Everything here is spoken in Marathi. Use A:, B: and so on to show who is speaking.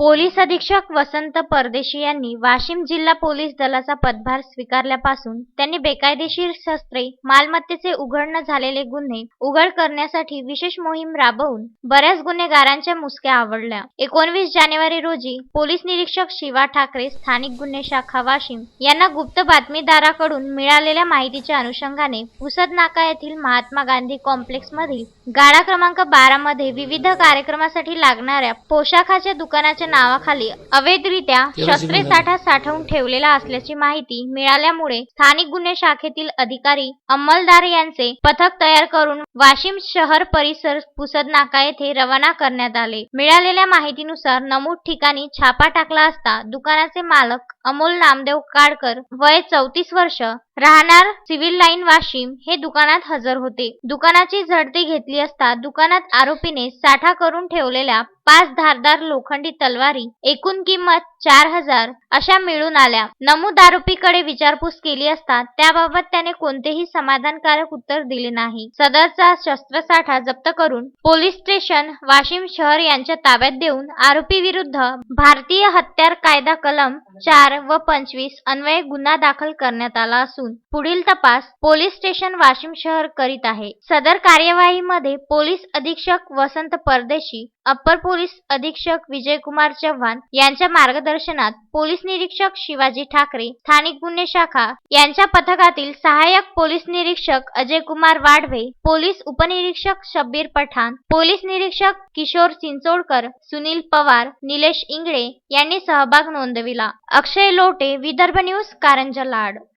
A: पोलीस अधीक्षक वसंत परदेशी यांनी वाशिम जिल्हा पोलीस दलाचा पदभार स्वीकारल्यापासून त्यांनी बेकायदेशीर शस्त्रे मालमत्तेचे उघड न झालेले गुन्हे उघड करण्यासाठी विशेष मोहीम राबवून बऱ्याच गुन्हेगारांच्या मुसक्या आवडल्या. एकोणवीस जानेवारी रोजी पोलीस निरीक्षक शिवा ठाकरे स्थानिक गुन्हे शाखा वाशिम यांना गुप्त बातमीदाराकडून मिळालेल्या माहितीच्या अनुषंगाने पुसद नाका येथील महात्मा गांधी कॉम्प्लेक्स मधील गाडा क्रमांक बारा मध्ये विविध कार्यक्रमासाठी लागणाऱ्या पोशाखाच्या दुकानाच्या नावाखाली अवैधरित्या शस्त्रे साठा साठवून ठेवलेला असल्याची माहिती मिळाल्यामुळे स्थानिक गुन्हे शाखेतील अधिकारी अंमलदार यांचे पथक तयार करून वाशिम शहर परिसर पुसद नाका येथे रवाना करण्यात आले. मिळालेल्या माहितीनुसार नमूद ठिकाणी छापा टाकला असता दुकानाचे मालक अमोल नामदेव काडकर वय चौतीस वर्ष राहणार सिव्हिल लाईन वाशिम हे दुकानात हजर होते. दुकानाची झडती घेतली असता दुकानात आरोपीने साठा करून ठेवलेल्या पाच धारदार लोखंडी तलवारी एकूण किंमत चार हजार अशा मिळून आल्या. नमूद आरोपीकडे विचारपूस केली असता त्याबाबत त्याने कोणतेही समाधानकारक उत्तर दिले नाही. सदरचा शस्त्रसाठा जप्त करून पोलीस स्टेशन वाशिम शहर यांच्या ताब्यात देऊन आरोपी विरुद्ध भारतीय हत्यार कायदा कलम चार व पंचवीस अन्वये गुन्हा दाखल करण्यात आला असून पुढील तपास पोलीस स्टेशन वाशिम शहर करीत आहे. सदर कार्यवाहीमध्ये पोलीस अधीक्षक वसंत परदेशी अप्पर पोलीस अधीक्षक विजयकुमार चव्हाण यांच्या मार्गदर्शनात पोलीस निरीक्षक शिवाजी ठाकरे स्थानिक गुन्हे शाखा यांच्या पथकातील सहाय्यक पोलीस निरीक्षक अजयकुमार वाढवे पोलीस उपनिरीक्षक शब्बीर पठाण पोलीस निरीक्षक किशोर चिंचोडकर सुनील पवार निलेश इंगळे यांनी सहभाग नोंदविला. अक्षय लोटे विदर्भ न्यूज कारंजा लाड.